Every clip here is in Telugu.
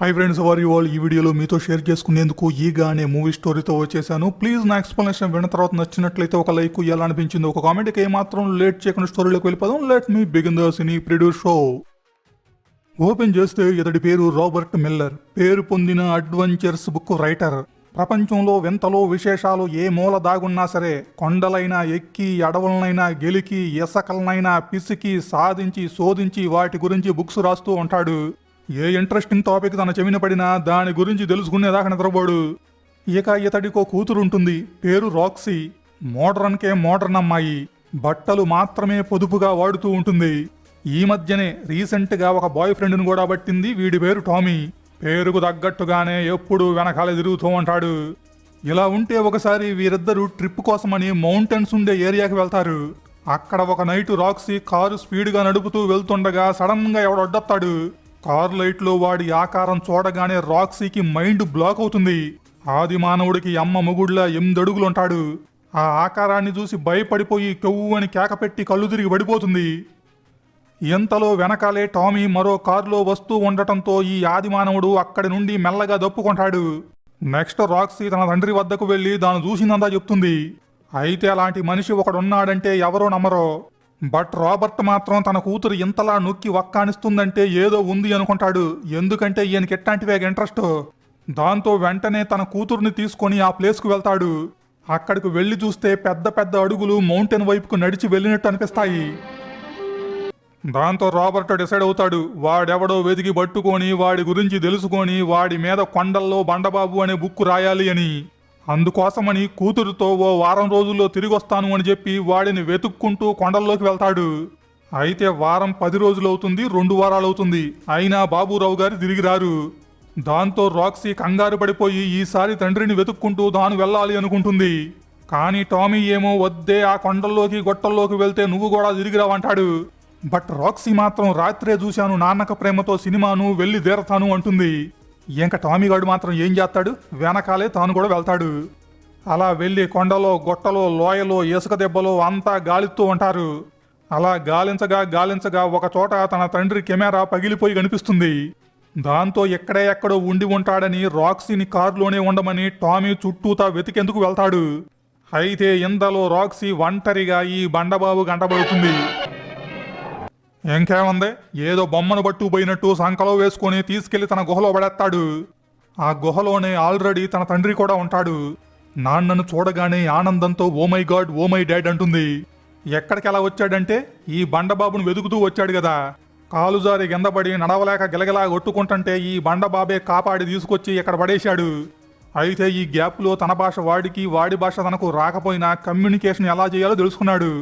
హై ఫ్రెండ్స్ వారి వాళ్ళు ఈ వీడియోలో మీతో షేర్ చేసుకునేందుకు ఈగా అనే మూవీ స్టోరీతో వచ్చేసాను. ప్లీజ్ నా ఎక్స్ప్లెనేషన్ విన్న తర్వాత నచ్చినట్లయితే ఒక లైక్ ఎలా అనిపించింది ఒక కామెంట్కి ఏమాత్రం లేట్ చేయకుండా స్టోరీలోకి వెళ్ళిపోదాం. Let me begin the cine produce show open చేస్తే ఇతడి పేరు రాబర్ట్ మిల్లర్ పేరు పొందిన అడ్వెంచర్స్ బుక్ రైటర్ ప్రపంచంలో వింతలో విశేషాలు ఏ మూల దాగున్నా సరే కొండలైనా ఎక్కి అడవులనైనా గెలికి ఇసకలనైనా పిసికి సాధించి శోధించి వాటి గురించి బుక్స్ రాస్తూ ఉంటాడు. ఏ ఇంట్రెస్టింగ్ టాపిక్ తన చెవిన పడినా దాని గురించి తెలుసుకునేదాకా నిద్రపోడు. ఇక ఇతడికో కూతురు ఉంటుంది పేరు రాక్సీ. మోడ్రన్కే మోడ్రన్ అమ్మాయి. బట్టలు మాత్రమే పొదుపుగా వాడుతూ ఉంటుంది. ఈ మధ్యనే రీసెంట్గా ఒక బాయ్ ఫ్రెండ్ను కూడా పట్టింది వీడి పేరు టామీ. పేరుకు తగ్గట్టుగానే ఎప్పుడు వెనకాల తిరుగుతూ ఉంటాడు. ఇలా ఉంటే ఒకసారి వీరిద్దరూ ట్రిప్ కోసమని మౌంటైన్స్ ఉండే ఏరియాకి వెళ్తారు. అక్కడ ఒక నైట్ రాక్సీ కారు స్పీడ్గా నడుపుతూ వెళ్తుండగా సడన్గా ఎవడొడ్డొస్తాడు కారు లైట్లో వాడి ఆకారం చూడగానే రాక్సీకి మైండ్ బ్లాక్ అవుతుంది. ఆది మానవుడికి అమ్మ మొగుడ్లా ఎనిమిదడుగులుంటాడు. ఆ ఆకారాన్ని చూసి భయపడిపోయి కొవ్వు అని కేకపెట్టి కళ్ళు తిరిగి పడిపోతుంది. ఎంతలో వెనకాలే టామీ మరో కారులో వస్తూ ఉండటంతో ఈ ఆదిమానవుడు అక్కడి నుండి మెల్లగా దప్పుకుంటాడు. నెక్స్ట్ రాక్సీ తన తండ్రి వద్దకు వెళ్ళి దాన్ని చూసిందంతా చెప్తుంది. అయితే అలాంటి మనిషి ఒకడున్నాడంటే ఎవరో నమ్మరో. బట్ రాబర్ట్ మాత్రం తన కూతురు ఇంతలా నొక్కి వక్కానిస్తుందంటే ఏదో ఉంది అనుకుంటాడు. ఎందుకంటే ఈయనకి ఎట్లాంటివే ఇంట్రెస్ట్? దాంతో వెంటనే తన కూతుర్ని తీసుకొని ఆ ప్లేస్కు వెళ్తాడు. అక్కడికి వెళ్ళి చూస్తే పెద్ద పెద్ద అడుగులు మౌంటైన్ వైపుకు నడిచి వెళ్ళినట్టు అనిపిస్తాయి. దాంతో రాబర్ట్ డిసైడ్ అవుతాడు. వాడెవడో వెతికి పట్టుకొని వాడి గురించి తెలుసుకొని వాడి మీద కొండల్లో బండబాబు అనే బుక్ రాయాలి అని. అందుకోసమని కూతురుతో ఓ వారం రోజుల్లో తిరిగి వస్తాను అని చెప్పి వాడిని వెతుక్కుంటూ కొండల్లోకి వెళ్తాడు. అయితే వారం పది రోజులు అవుతుంది రెండు వారాలు అవుతుంది అయినా బాబురావు గారు తిరిగి రారు. దాంతో రాక్సీ కంగారు పడిపోయి ఈసారి తండ్రిని వెతుక్కుంటూ తాను వెళ్ళాలి అనుకుంటుంది. కానీ టామీ ఏమో వద్దే ఆ కొండల్లోకి గొట్టల్లోకి వెళ్తే నువ్వు కూడా తిరిగి రావంటాడు బట్ రాక్సీ మాత్రం రాత్రే చూశాను నాన్నక ప్రేమతో సినిమాను వెళ్ళి తీరతాను అంటుంది. ఇంకా టామీగాడు మాత్రం ఏం చేస్తాడు? వెనకాలే తాను కూడా వెళ్తాడు. అలా వెళ్ళి కొండలో గొట్టలో లోయలో ఇసుక దెబ్బలో అంతా గాలిస్తూ ఉంటారు. అలా గాలించగా గాలించగా ఒక చోట తన తండ్రి కెమెరా పగిలిపోయి కనిపిస్తుంది. దాంతో ఎక్కడే ఎక్కడో ఉండి ఉంటాడని రాక్సీని కారులోనే ఉండమని టామీ చుట్టూతా వెతికేందుకు వెళ్తాడు. అయితే ఇందలో రాక్సీ ఒంటరిగా ఈ బండబాబు గంటబడుతుంది. ఇంకేముంది ఏదో బొమ్మను పట్టుకుపోయినట్టు సంకలో వేసుకొని తీసుకెళ్ళి తన గుహలో పడేస్తాడు. ఆ గుహలోనే ఆల్రెడీ తన తండ్రి కూడా ఉంటాడు. నాన్నను చూడగానే ఆనందంతో oh my god oh my dad అంటుంది. ఎక్కడికి ఎలా వచ్చాడంటే ఈ బండబాబును వెతుకుతూ వచ్చాడు కదా. కాలుజారి కిందపడి నడవలేక గిలగిలా కొట్టుకుంటుంటే ఈ బండబాబే కాపాడి తీసుకొచ్చి ఇక్కడ పడేశాడు. అయితే ఈ గ్యాప్లో తన భాష వాడికి వాడి భాష తనకు రాకపోయినా కమ్యూనికేషన్ ఎలా చేయాలో తెలుసుకున్నాడు.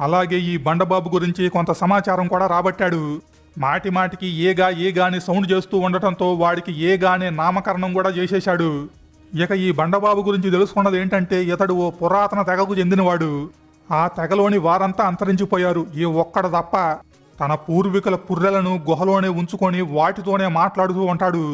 అలాగే ఈ బండబాబు గురించి కొంత సమాచారం కూడా రాబట్టాడు. మాటి మాటికి ఏగా ఏగా అని సౌండ్ చేస్తూ ఉండటంతో వాడికి ఏగా అనే నామకరణం కూడా చేసేశాడు. ఇక ఈ బండబాబు గురించి తెలుసుకున్నది ఏంటంటే ఇతడు ఓ పురాతన తెగకు చెందినవాడు. ఆ తెగలోని వారంతా అంతరించిపోయారు ఈ ఒక్కడ తప్ప. తన పూర్వీకుల పుర్రెలను గుహలోనే ఉంచుకొని వాటితోనే మాట్లాడుతూ ఉంటాడు.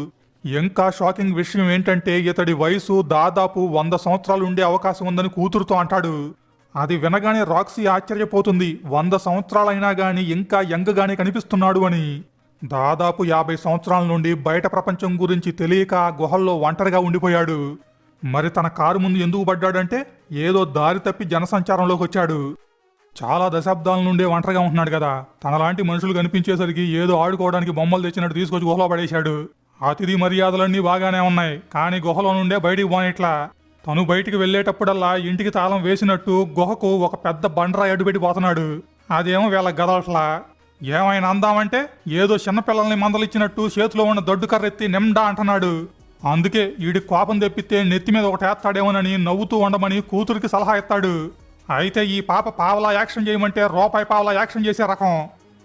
ఇంకా షాకింగ్ విషయం ఏంటంటే ఇతడి వయసు దాదాపు వంద సంవత్సరాలు ఉండే అవకాశం ఉందని కూతురుతో అంటాడు. అది వినగానే రాక్సీ ఆశ్చర్యపోతుంది. వంద సంవత్సరాలైనా గాని ఇంకా యంగ్గానే కనిపిస్తున్నాడు అని. దాదాపు యాభై సంవత్సరాల నుండి బయట ప్రపంచం గురించి తెలియక గుహల్లో ఒంటరిగా ఉండిపోయాడు. మరి తన కారు ముందు ఎందుకు పడ్డాడంటే ఏదో దారి తప్పి జనసంచారంలోకి వచ్చాడు. చాలా దశాబ్దాల నుండే ఒంటరిగా ఉంటున్నాడు కదా. తనలాంటి మనుషులు కనిపించేసరికి ఏదో ఆడుకోవడానికి బొమ్మలు తెచ్చినట్టు తీసుకొచ్చి గుహలో పడేశాడు. అతిథి మర్యాదలన్నీ బాగానే ఉన్నాయి కానీ గుహలో నుండే బయటికి పోనిట్లా తను బయటికి వెళ్ళేటప్పుడల్లా ఇంటికి తాళం వేసినట్టు గుహకు ఒక పెద్ద బండరాయి అడ్డుపెట్టి పోతున్నాడు. అదేమో వీళ్ళ గదలట్లా ఏమైనా అందామంటే ఏదో చిన్నపిల్లల్ని మందలిచ్చినట్టు చేతిలో ఉన్న దొడ్డు కర్రెత్తి నిండా నిమ్డా అంటున్నాడు. అందుకే ఈడి కోపం తెప్పితే నెత్తి మీద ఒకటి వేస్తాడేమోనని నవ్వుతూ ఉండమని కూతురికి సలహా ఇస్తాడు. అయితే ఈ పాప పావలా యాక్షన్ చేయమంటే రూపాయి పావలా యాక్షన్ చేసే రకం.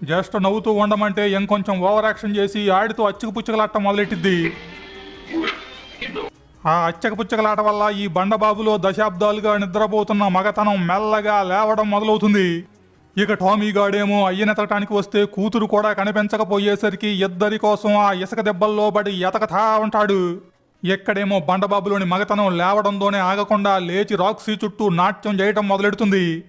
జస్ట్ నవ్వుతూ ఉండమంటే ఇంకొంచెం ఓవర్ యాక్షన్ చేసి ఆడితో అచ్చుకు పుచ్చుకలాట్టం మొదలెట్టిద్ది. ఆ అచ్చకపుచ్చకలాట వల్ల ఈ బండబాబులో దశాబ్దాలుగా నిద్రపోతున్న మగతనం మెల్లగా లేవడం మొదలవుతుంది. ఇక టామీ గాడేమో అయ్యనెతటానికి వస్తే కూతురు కూడా కనిపించకపోయేసరికి ఇద్దరి కోసం ఆ ఇసుక దెబ్బల్లో పడి ఎతకతా ఉంటాడు. ఎక్కడేమో బండబాబులోని మగతనం లేవడంతోనే ఆగకుండా లేచి రాక్సీ చుట్టూ నాట్యం చేయటం మొదలెడుతుంది.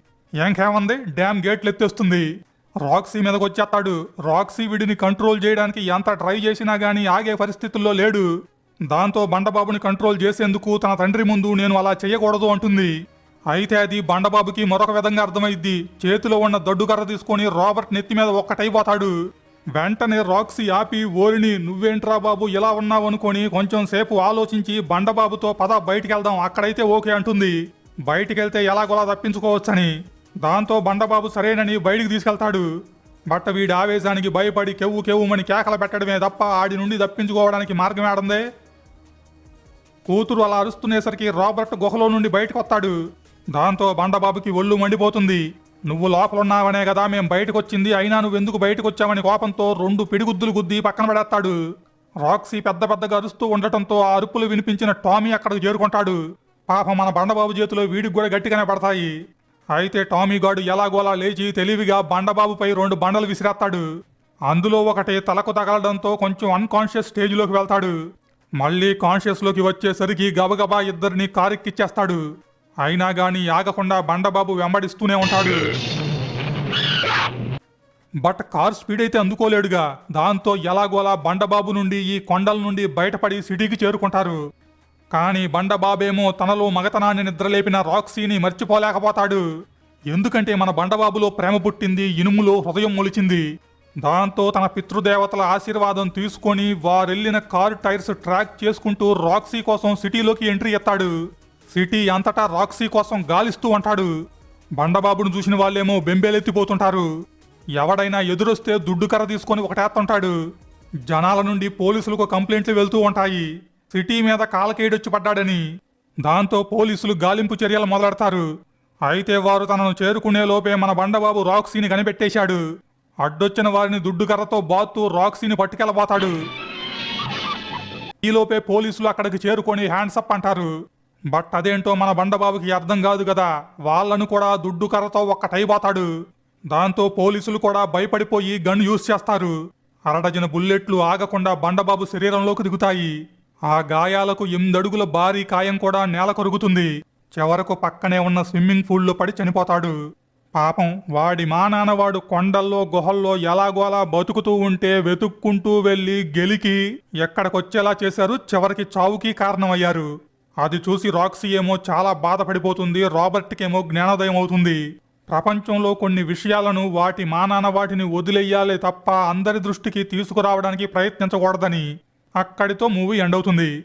ఇంకేమంది డ్యామ్ గేట్లు ఎత్తేస్తుంది రాక్సీ మీదకొచ్చేస్తాడు. రాక్సీ వీడిని కంట్రోల్ చేయడానికి ఎంత ట్రై చేసినా గానీ ఆగే పరిస్థితుల్లో లేడు. దాంతో బండబాబుని కంట్రోల్ చేసేందుకు తన తండ్రి ముందు నేను అలా చేయకూడదు అంటుంది. అయితే అది బండబాబుకి మరొక విధంగా అర్థమైద్ది. చేతిలో ఉన్న దొడ్డు కర్ర తీసుకొని రాబర్ట్ నెత్తి మీద ఒక్కటైపోతాడు. వెంటనే రాక్సీ ఆపి ఓరిని నువ్వేంట్రా బాబు ఇలా ఉన్నావు అనుకొని కొంచెం సేపు ఆలోచించి బండబాబుతో పద బయటికి వెళ్దాం అక్కడైతే ఓకే అంటుంది. బయటికెళ్తే ఎలాగోలా తప్పించుకోవచ్చని. దాంతో బండబాబు సరేనని బయటికి తీసుకెళ్తాడు. బట్ట వీడి ఆవేశానికి భయపడి కెవ్వు కెవ్వుమని కేకలు పెట్టడమే తప్ప ఆడి నుండి తప్పించుకోవడానికి మార్గం ఏడందే? కూతురు అలా అరుస్తునేసరికి రాబర్ట్ గుహలో నుండి బయటకు వస్తాడు దాంతో బండబాబుకి ఒళ్ళు మండిపోతుంది. నువ్వు లోపలున్నావనే కదా మేం బయటకొచ్చింది. అయినా నువ్వు ఎందుకు కోపంతో రెండు పిడిగుద్దులు గుద్ది పక్కన పడేస్తాడు. రాక్సీ పెద్ద పెద్దగా అరుస్తూ ఉండటంతో ఆ అరుపులు వినిపించిన టామీ అక్కడికి చేరుకుంటాడు. పాపం మన బండబాబు చేతిలో వీడికి కూడా గట్టిగానే పడతాయి. అయితే టామీ గాడు ఎలాగోలా లేచి తెలివిగా బండబాబుపై రెండు బండలు విసిరేస్తాడు. అందులో ఒకటి తలకు తగలడంతో కొంచెం అన్కాన్షియస్ స్టేజ్లోకి వెళ్తాడు. మళ్ళీ కాన్షియస్లోకి వచ్చేసరికి గబగబా ఇద్దరిని కారెక్కిచ్చేస్తాడు. అయినా గాని ఆగకుండా బండబాబు వెంబడిస్తూనే ఉంటాడు. బట్ కార్ స్పీడ్ అయితే అందుకోలేడుగా. దాంతో ఎలాగోలా బండబాబు నుండి ఈ కొండల నుండి బయటపడి సిటీకి చేరుకుంటారు. కానీ బండబాబేమో తనలో మగతనాన్ని నిద్రలేపిన రాక్సీని మర్చిపోలేకపోతాడు. ఎందుకంటే మన బండబాబులో ప్రేమ పుట్టింది ఇనుములో హృదయం మొలిచింది. దాంతో తన పితృదేవతల ఆశీర్వాదం తీసుకొని వారెళ్ళిన కారు టైర్స్ ట్రాక్ చేసుకుంటూ రాక్సీ కోసం సిటీలోకి ఎంట్రీ ఎత్తాడు. సిటీ అంతటా రాక్సీ కోసం గాలిస్తూ ఉంటాడు. బండబాబును చూసిన వాళ్ళేమో బెంబేలెత్తిపోతుంటారు. ఎవడైనా ఎదురొస్తే దుడ్డు కర్ర తీసుకొని ఒకటేస్తుంటాడు జనాల నుండి పోలీసులకు కంప్లైంట్లు వెళ్తూ ఉంటాయి. సిటీ మీద కాలకేడొచ్చి పడ్డాడని. దాంతో పోలీసులు గాలింపు చర్యలు మొదలెడతారు. అయితే వారు తనను చేరుకునే లోపే మన బండబాబు రాక్సీని కనిపెట్టేశాడు. అడ్డొచ్చిన వారిని దుడ్డు కర్రతో బాత్తూ రాక్సీని పట్టుకెళ్ళబోతాడు. ఈలోపే పోలీసులు అక్కడికి చేరుకొని హ్యాండ్సప్ అంటారు. బట్ అదేంటో మన బండబాబుకి అర్థం కాదు కదా. వాళ్ళను కూడా దుడ్డు కర్రతో ఒక్కటైపోతాడు దాంతో పోలీసులు కూడా భయపడిపోయి గన్ యూజ్ చేస్తారు. అరడజన బుల్లెట్లు ఆగకుండా బండబాబు శరీరంలోకి దిగుతాయి. ఆ గాయాలకు ఎనిమిదడుగుల భారీ కాయం కూడా నేల కొరుగుతుంది చివరకు పక్కనే ఉన్న స్విమ్మింగ్ పూల్లో పడి చనిపోతాడు. పాపం వాడి మా నాన్నవాడు కొండల్లో గుహల్లో ఎలాగోలా బతుకుతూ ఉంటే వెతుక్కుంటూ వెళ్ళి గెలికి ఎక్కడికొచ్చేలా చేశారు చివరికి చావుకి కారణమయ్యారు. అది చూసి రాక్సీ ఏమో చాలా బాధపడిపోతుంది రాబర్ట్కేమో జ్ఞానోదయం అవుతుంది. ప్రపంచంలో కొన్ని విషయాలను వాటి మానాన వాటిని వదిలేయాలి తప్ప అందరి దృష్టికి తీసుకురావడానికి ప్రయత్నించకూడదని అక్కడితో మూవీ ఎండ్ అవుతుంది.